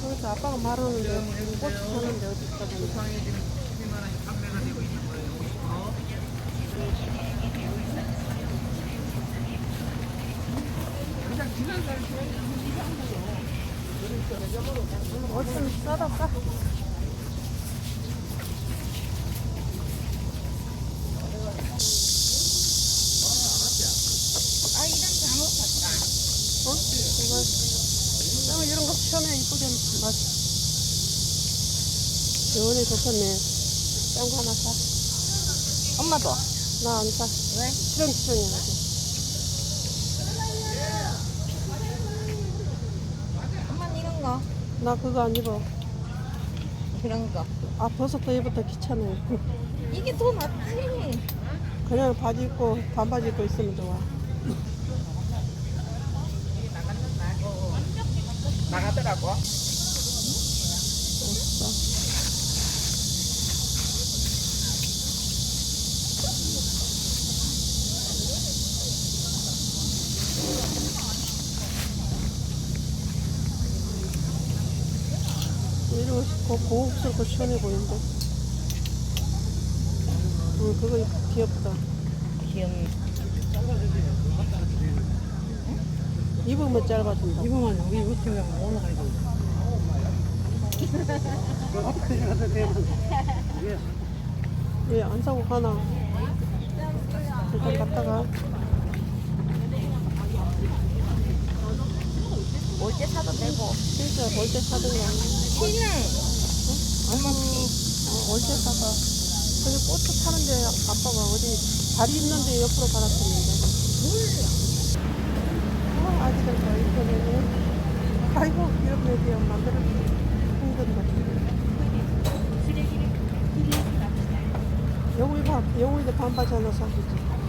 그래서 아빠가 말하는데 고추 사는데 어디다 보면 어좀 싸다 싸. 아 이런 장어 같다. 어? 이거 어, 이런 거 시원해 이쁘게 맛. 시원해 좋겠네. 짱거 하나 사. 엄마도. 나 안 사. 왜? 치렁치렁해가지고. 엄마는 이런 거. 나 그거 안 입어. 그런 거. 아 벗었다 입었다 귀찮아요. 이게 더 낫지. 그냥 바지 입고 반바지 입고 있으면 좋아. 나가더라고. 없어. 이거 고, 고급스럽고 시원해 보이는데. 응, 그거 귀엽다. 귀여운. 입으면 짧아진다. 이거만 우리 유튜브에 올라가야 돼. 왜 안 사고 가나? 일단 갔다가 올 때 사도 되고. 진짜 올때 사든가. 티는 아니, 어, 올때 사가. 근데 꽃도 파는데 아빠가 어디 다리 있는데 옆으로 받았었는데. 아, 아직은 더 이쁘네. 아이고, 귀엽네, 귀여워. 만들어주기 힘든데. 영웅이 봐, 영웅이도 반바지 하나 사주지.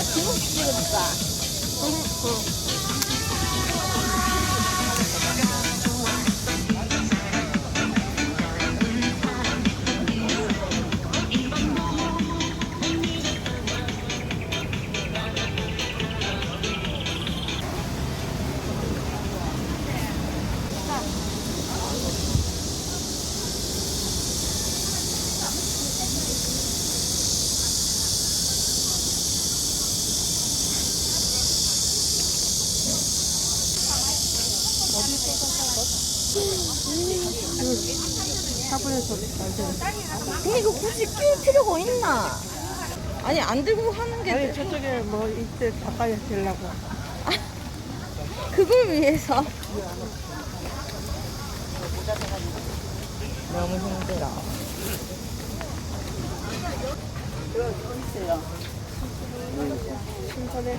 엄마 지금 찍어줄까? 근데 이거 굳이 끼울 필요가 있나? 아니 안 들고 하는 게 아니 저쪽에 뭐 이때 가까이 되려고. 그걸 위해서 너무 힘들어. 신선해.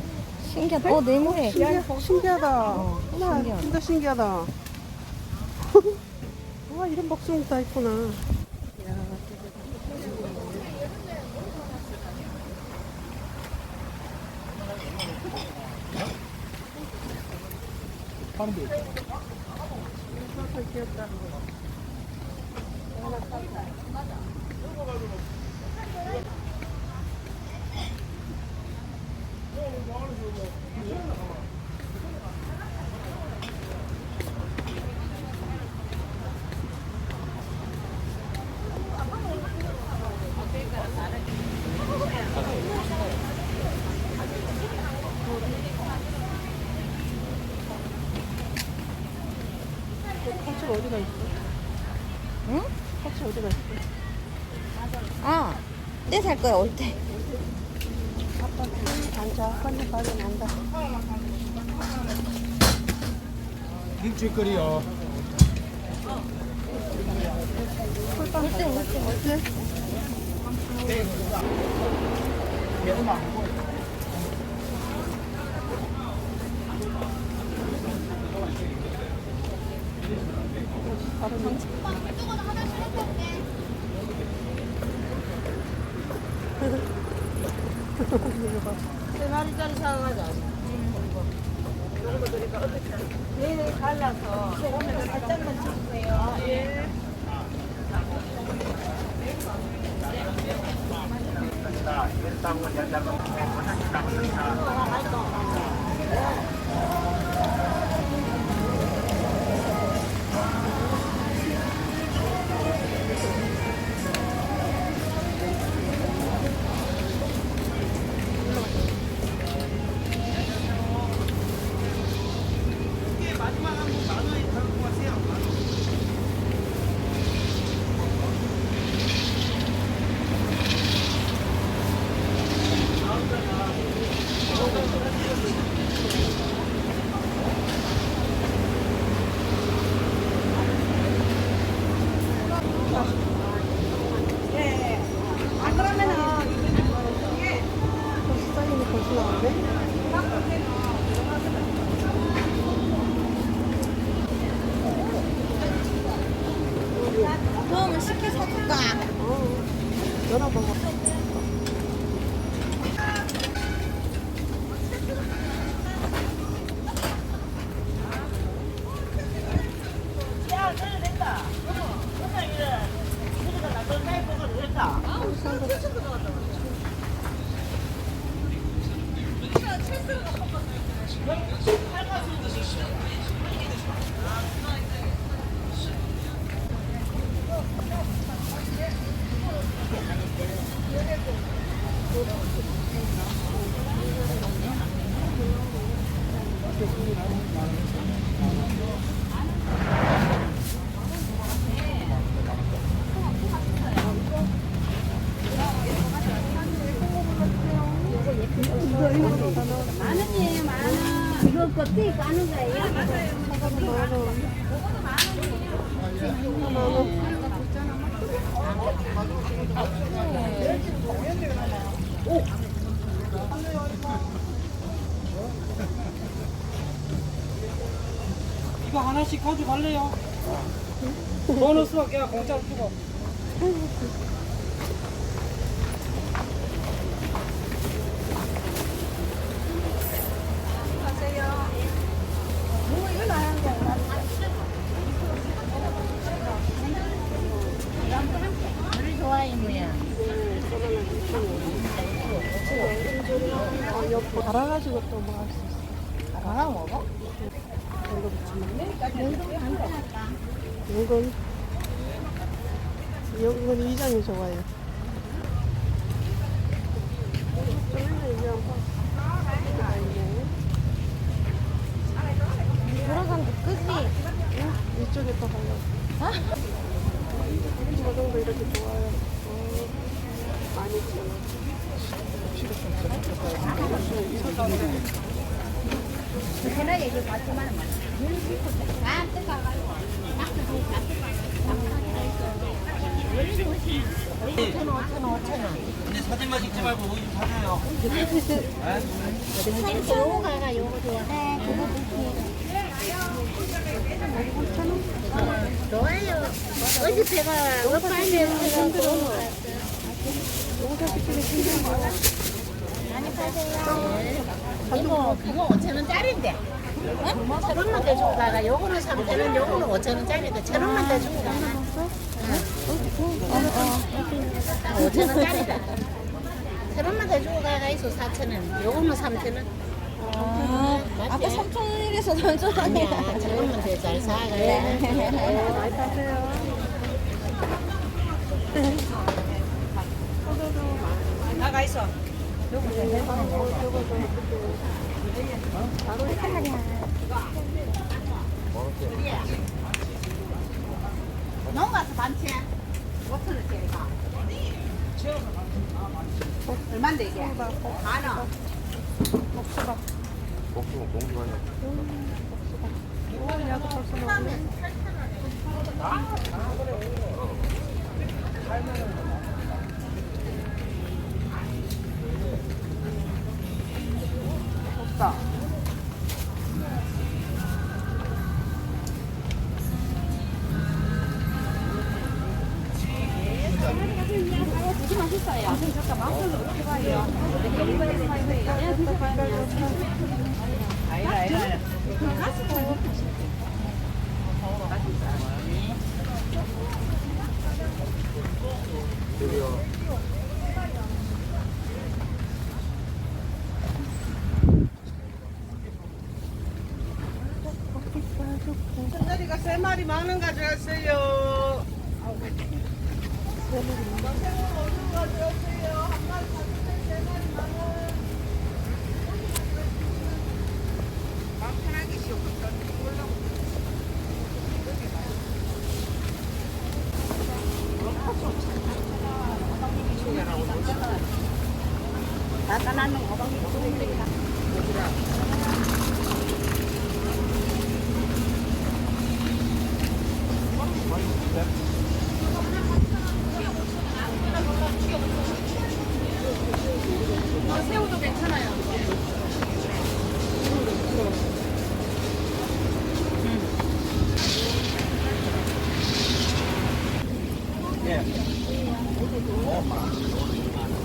신기하다. 어 네모래. 신기하, 신기하다. 어, 우와, 신기하다. 진짜 신기하다. 와, 이런 복숭이 다 있구나. 파는데 진짜 귀엽다. 파츠 어디가 있어? 응? 파츠 어디가 있어? 아, 내살 거야, 올 때. 아빠 앉아. 한입 빨리 난다. 일주일 거리요. 꿀빵 올 때, 올 때, 올 때. 는세 마리짜리 사가자. 네, 갈라서 소금에다 살짝만 찍으세요. 예. 사인이 시켜서 줄까? 어. 열어봐봐. 만원이에요, 만원. 이거 껍데기 까는 거예요? 이 거 하나씩 가져갈래요? 보너스밖에 공짜로 주고. 갈아가지고 또뭐할수 있어. 가라 먹어? 이거 붙이면. 이건, 이건 이장이 좋아요. 이제 아. 들어간 거? 응? 이쪽에 또 가려. 저 정도 이렇게 좋아요. 어, 많이 맞지만 아, 뜨거워가지고. 5천 원, 5천 원, 5천 원. 근데 사진만 찍지 말고 여기 좀 사세요. 사이즈 요거 가가 요거 좋아. 네, 그거 좋아요. 어제 제가 오빠한테 힘들어. 여기서 시키기 힘든 거. 많이 파세요. 이거 그거 5천 원짜리인데. 어? 천 원만 더 주고 가가. 요거는 3천 원, 요거는 5천 원짜리니까 천 원만 더 주고 가가. 어, 5천 원짜리다. 천 원만 더 주고 가가 있어 4천 원. 요거는 3천 원. 아, 아까 3천 원이라서 던져 아니야, 저거면 돼잘 사가. 네, 많이 파세요. 나가 있어. 농 가서 반채 5천 원짜리가. 얼마인데 이게? 만 원. 복숭아 공주 아니야. 야도 벌써 먹네. 없다. 세 마리 만 원 가져갔어요.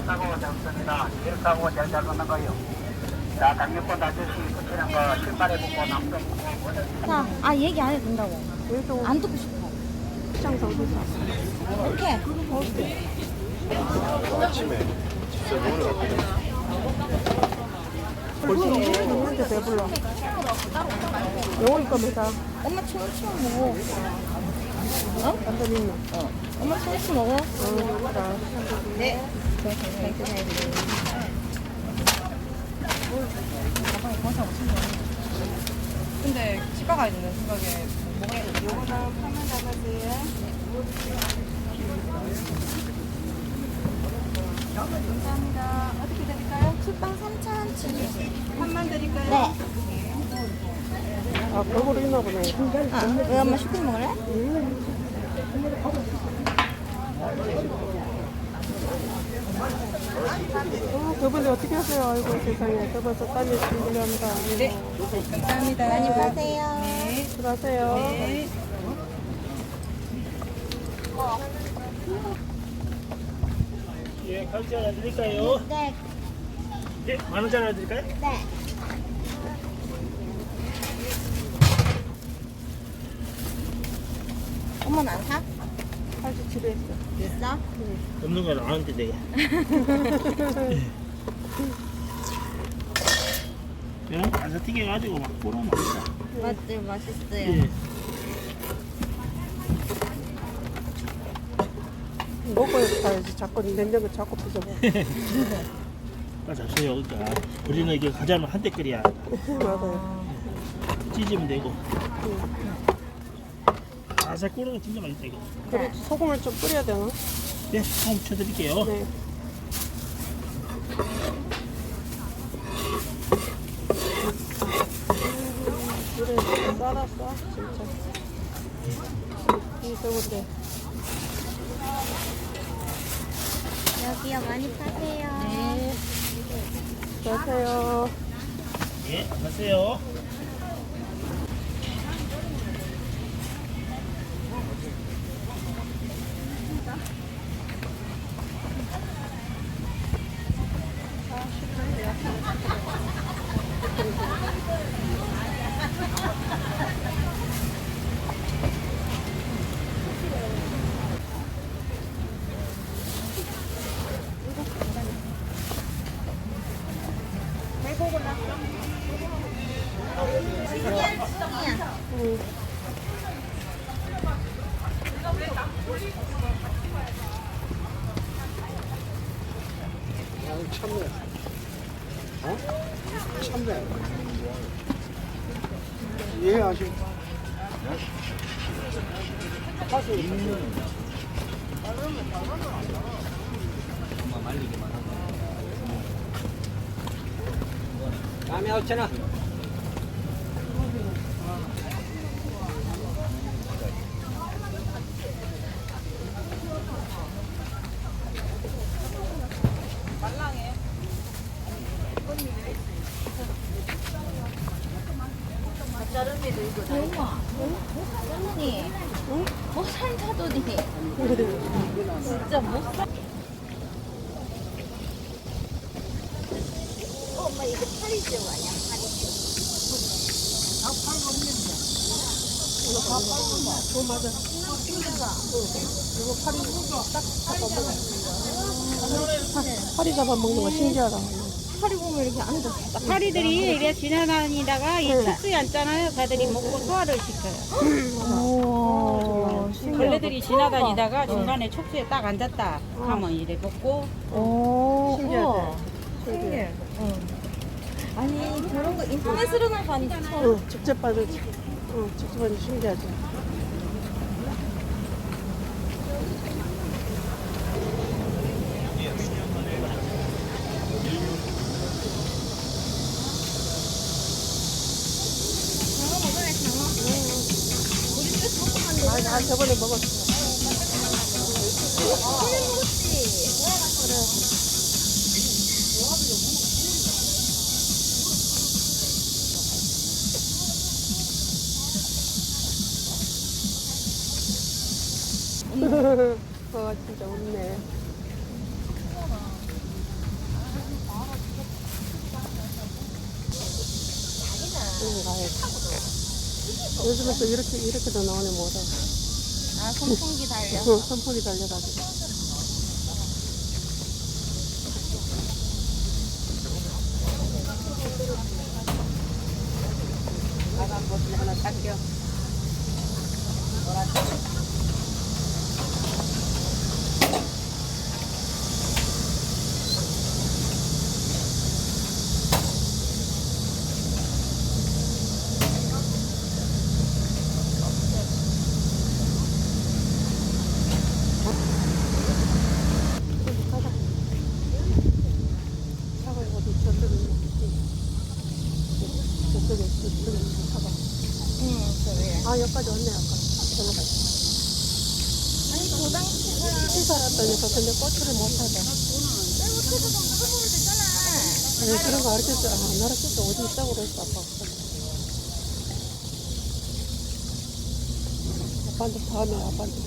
사고가 잡습니다. 이렇게 하고 잘 잡는 거요. 자, 강력권 아저씨 끝이란 거 신발에 붙고 남도 붙고 자, 아 얘기 안 해도 된다고. 안 듣고 싶어. 이렇게. 아침에 집사 돈을 갖고 벌써 먹는데 배불러. 영원히 거면 다 엄마 초록초록 먹어. 어? 완전 있나? 엄마 초록초록 먹어. 어, 자. 근데 집 가야 되는 생각에 감사합니다. 어떻게 드릴까요? 술빵 3,000원치. 한만 드릴까요? 네. 아, 골고루 있나 보네. 아, 왜 엄마 슈크림 먹을래? 아, 저번에 어떻게 하세요? 아이고, 세상에. 저번 저 딸이 준비합니다. 네. 감사합니다. 많이 파세요. 들어가세요. 예, 가격잘 드릴까요? 네. 예, 만 원짜리 드릴까요? 네. 엄마는 안 사? 87에 있어. 있어? 없는 건 아는데 내가. 이런 거 가서 튀겨가지고 막 뿌려면 맛있다. 맞지, 맛있어요. 예. 먹어야. 자꾸 냉장고 자꾸 부숴봐. 아, 잡수요. 그러니까 우리는 이게 가자면 한대 끓이야. 맞아요. 찢으면 되고. 아삭 끓으면 진짜 맛있다 이거. 그래도 소금을 좀 뿌려야 되나? 네, 소금 쳐드릴게요. 네. 그래, 싸다, 싸, 진짜. 이 저건데. 여기요, 많이 파세요. 네. 안녕하세요. 예, 안녕하세요. 다음에 5천 원. 언니, 뭐 산사더니 진짜 못 사. 엄마 이거 파리 좀 아니야? 파리 어, 맞아. 이거 파리 잡아먹는 거 신기하다. 파리 보면 이렇게 앉아. 파리들이 이래 지나다니다가 이 특수에 앉잖아요. 걔들이 먹고 소화를 시켜요. 오, 벌레들이 지나다니다가 중간에 촉수에 딱 앉았다 하면 이래 먹고 오, 신기하다. 신기해. 아니 저런 거 인터넷으로는 봤는데 처음. 응, 직접 봐도, 응, 직접 봐도 신기하지. 아, 나 저번에 먹었어. 어, 진짜 웃네. 응, 가야지. 요즘에 또 이렇게, 이렇게 도 나오네, 뭐라. 아 선풍기 달려. 응, 선풍기 달려가지고. 하나 살게요. 가자. 차가 어디 저쪽에 있지? 저쪽에, 저쪽에 차가. 응, 그래. 아, 여기까지 왔네, 아까. 저로 가. 아니 살았더니 저 근데 꼬치를 못 되잖아. 아니, 그런 거 가르쳤어. 아, 안 가르쳤어. 어디 있다고 그랬어, 아빠. 아빠한테 다음에 아빠한테 다